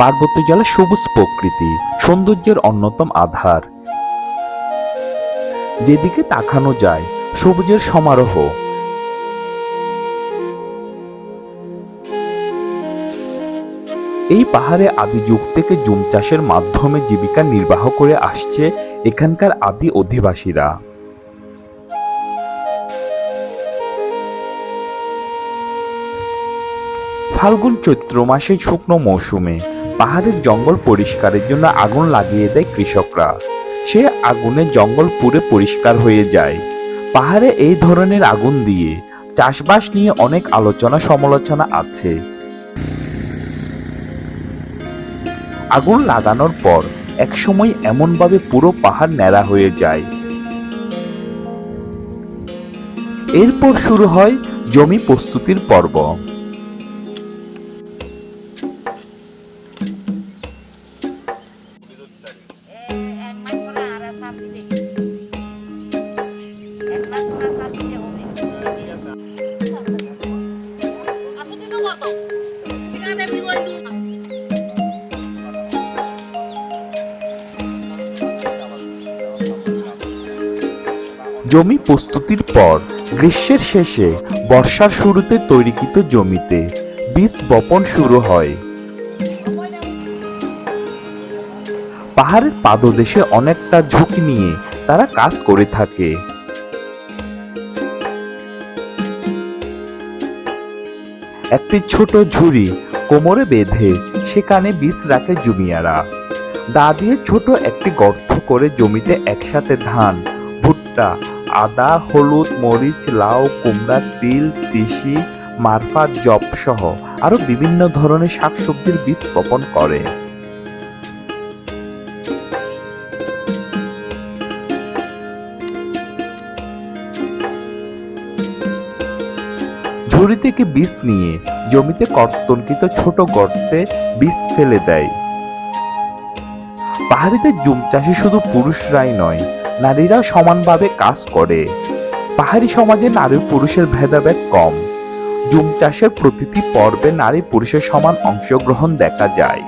পার্বত্য জলে সবুজ প্রকৃতি, সৌন্দর্যের অন্যতম আধার। যেদিকে তাকানো যায়, সবুজের সমারোহ। এই পাহাড়ে আদি যুগ থেকে জুম চাষের মাধ্যমে জীবিকা নির্বাহ করে আসছে এখানকার আদি অধিবাসীরা। ফাল্গুন চৈত্র মাসে শুকনো মৌসুমে পাহাড়ের জঙ্গল পরিষ্কারের জন্য আগুন লাগিয়ে দেয় কৃষকরা। সে আগুনে জঙ্গল পুরে পরিষ্কার হয়ে যায়। পাহাড়ে এই ধরনের আগুন দিয়ে চাষবাস নিয়ে অনেক আলোচনা সমালোচনা আছে। আগুন লাগানোর পর একসময় এমনভাবে পুরো পাহাড় ন্যাড়া হয়ে যায়। এরপর শুরু হয় জমি প্রস্তুতির পর্ব। জমি প্রস্তুতির পর, গ্রীষ্মের শেষে বর্ষার শুরুতে তৈরিকৃত জমিতে বীজ বপন শুরু হয়। পাহাড়ের পাদদেশে অনেকটা ঝুঁকি নিয়ে তারা কাজ করে থাকে। একটি ছোট ঝুড়ি কোমরে বেঁধে সেখানে বীজ রাখে জুমিয়ারা। দা দিয়ে ছোট একটি গর্ত করে জমিতে একসাথে ধান, ভুট্টা, আদা, হলুদ, মরিচ, লাউ, কুমড়া, তিল, তিসি, মারফাত জব সহ আরও বিভিন্ন ধরনের শাকসবজির বীজ বপন করে। ঝুড়ি থেকে বীজ নিয়ে জমিতে কর্তনকৃত ছোট গর্তে বীজ ফেলে দেয়। পাহাড়িতে জুম চাষে শুধু পুরুষরাই নয়, নারীরাও সমানভাবে কাজ করে। পাহাড়ি সমাজে নারী পুরুষের ভেদাভেদ কম। জুম চাষের প্রতিটি পর্বে নারী পুরুষের সমান অংশগ্রহণ দেখা যায়।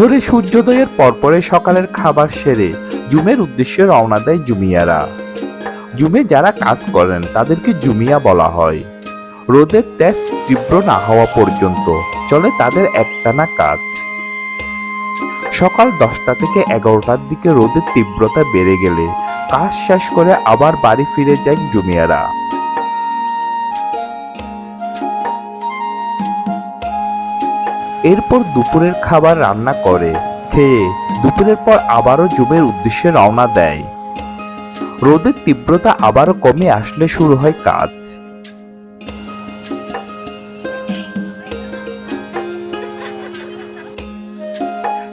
ভোরে সূর্যোদয়ের পরপরে সকালের খাবার সেরে জুমের উদ্দেশ্যে রওনা দেয় জুমিয়ারা। জুমে যারা কাজ করেন, তাদেরকে জুমিয়া বলা হয়। রোদের তেজ তীব্র না হওয়া পর্যন্ত চলে তাদের একটানা কাজ। সকাল দশটা থেকে এগারোটার দিকে রোদের তীব্রতা বেড়ে গেলে কাজ শেষ করে আবার বাড়ি ফিরে যায় জুমিয়ারা। এরপর দুপুরের খাবার রান্না করে, খেয়ে দুপুরের পর আবারও জুমের উদ্দেশ্যে রওনা দেয়। রোদের তীব্রতা আবারও কমে আসলে শুরু হয় কাজ।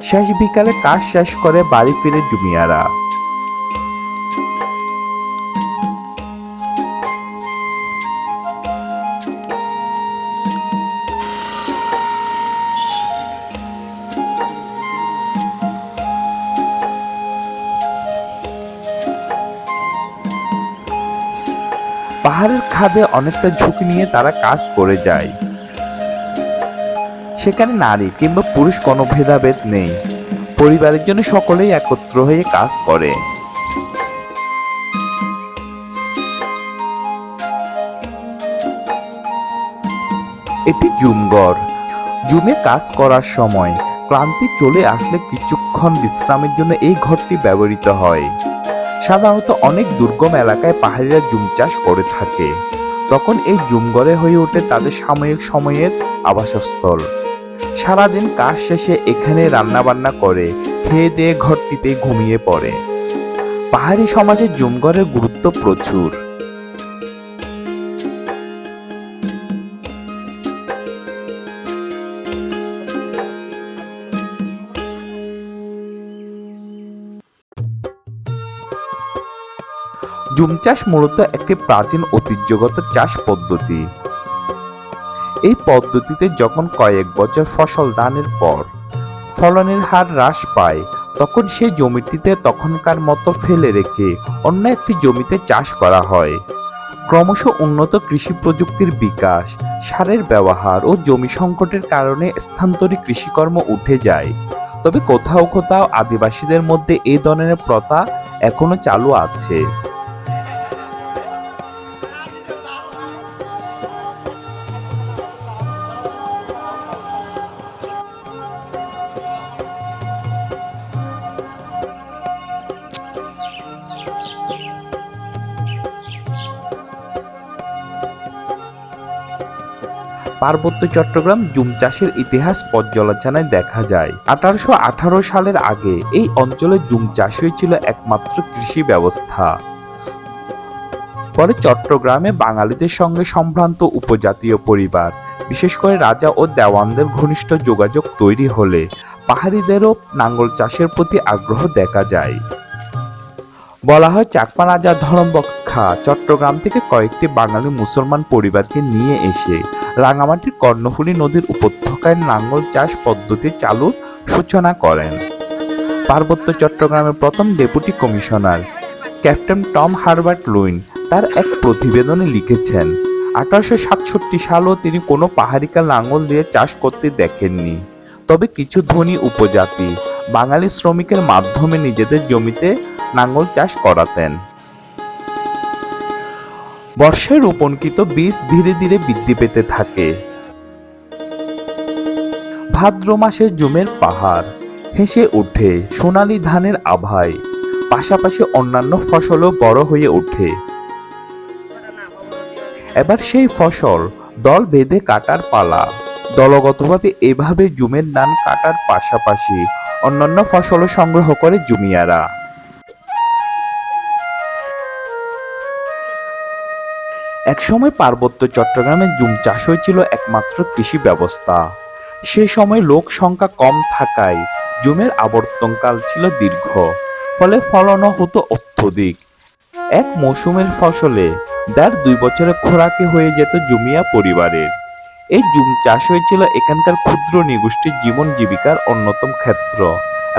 শেষ বিকালে কাজ শেষ করে বাড়ি ফিরে জুমিয়ারা। পাহাড়ের খাদে অনেকটা ঝুঁকি নিয়ে তারা কাজ করে যায়। সেখানে নারী কিংবা পুরুষ কোনো ভেদাভেদ নেই। পরিবারের জন্য সকলেই একত্র হয়ে কাজ করে। এটি জুমগড়। জুমে কাজ করার সময় ক্লান্তি চলে আসলে কিছুক্ষণ বিশ্রামের জন্য এই ঘরটি ব্যবহৃত হয়। সাধারণত অনেক দুর্গম এলাকায় পাহাড়িরা জুম চাষ করে থাকে। তখন এই জুমঘরে হয়ে ওঠে তাদের সাময়িক সময়ের আবাসস্থল। সারাদিন কাজ শেষে এখানে রান্নাবান্না করে, খেয়ে দিয়ে ঘরটিতে ঘুমিয়ে পড়ে। পাহাড়ি সমাজে জুমঘরের গুরুত্ব প্রচুর। জুম চাষ মূলত একটি প্রাচীন ঐতিহ্যগত চাষ পদ্ধতি। এই পদ্ধতিতে যখন কয়েক বছর ফসল দানের পর ফলনের হার হ্রাস পায়, তখন সেই জমিটিতে তখনকার মতো ফেলে রেখে অন্য একটি জমিতে চাষ করা হয়। ক্রমশ উন্নত কৃষি প্রযুক্তির বিকাশ, সারের ব্যবহার ও জমি সংকটের কারণে স্থানান্তরিত কৃষিকর্ম উঠে যায়। তবে কোথাও কোথাও আদিবাসীদের মধ্যে এই ধরনের প্রথা এখনও চালু আছে। পার্বত্য চট্টগ্রাম জুম চাষের ইতিহাস পর্যালোচনায় দেখা যায়। আঠারোশো আঠারো সালের আগে এই অঞ্চলে জুম চাষই ছিল একমাত্র কৃষি ব্যবস্থা। পরে চট্টগ্রামে বাঙালিদের সঙ্গে সম্ভ্রান্ত উপজাতীয় পরিবার, বিশেষ করে রাজা ও দেওয়ানদের ঘনিষ্ঠ যোগাযোগ তৈরি হলে পাহাড়িদেরও নাঙ্গল চাষের প্রতি আগ্রহ দেখা যায়। বলা হয় চাকমা রাজা ধরমবক্স খা, চট্টগ্রাম থেকে কয়েকটি বাঙালি মুসলমান পরিবারকে নিয়ে এসে রাঙামাটির কর্ণফুলী নদীর উপত্যকায় নাঙ্গল চাষ পদ্ধতি চালুর সূচনা করেন। পার্বত্য চট্টগ্রামের প্রথম deputy commissioner captain Tom Herbert Lewin তার এক প্রতিবেদনে লিখেছেন, আঠারোশো সাতষট্টি সালেও তিনি কোনো পাহাড়িকা লাঙ্গল দিয়ে চাষ করতে দেখেননি। তবে কিছু ধনী উপজাতি বাঙালি শ্রমিকের মাধ্যমে নিজেদের জমিতে নাঙ্গল চাষ করাতেন। বর্ষায় রোপণকৃত বীজ ধীরে ধীরে বৃদ্ধি পেতে থাকে। ভাদ্র মাসে জমের পাহাড় হেসে ওঠে সোনালী ধানের আভায়, পাশাপাশি অন্যান্য ফসলও বড় হয়ে ওঠে। এবার সেই ফসল দল বেঁধে কাটার পালা। দলগতভাবে এভাবে জুমের ধান কাটার পাশাপাশি অন্যান্য ফসলও সংগ্রহ করে জুমিয়ারা। একসময় পার্বত্য চট্টগ্রামে জুম চাষ হয়েছিল একমাত্র কৃষি ব্যবস্থা। সে সময় লোক সংখ্যা কম থাকায় জুমের আবর্তনকাল ছিল দীর্ঘ, ফলে ফলনও হতো অত্যধিক। এক মৌসুমের ফসলে দেড় দুই বছরে খোরাকে হয়ে যেত জুমিয়া পরিবারের। এই জুম চাষ হয়েছিল এখানকার ক্ষুদ্র নিগোষ্ঠীর জীবন জীবিকার অন্যতম ক্ষেত্র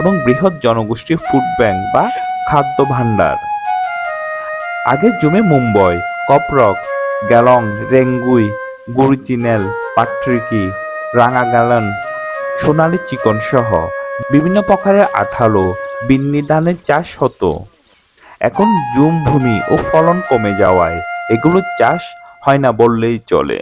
এবং বৃহৎ জনগোষ্ঠীর ফুড ব্যাংক বা খাদ্য ভাণ্ডার। আগে জমে মুম্বই, কপরক গ্যালং, রেঙ্গুই, গুরুচিনেল, পাট্রিকি রাঙা গ্যালন সোনালি চিকন সহ বিভিন্ন প্রকারের আঠালো বিন্নি ধানের চাষ হতো। এখন জুম ভূমি ও ফলন কমে যাওয়ায় এগুলোর চাষ হয় না বললেই চলে।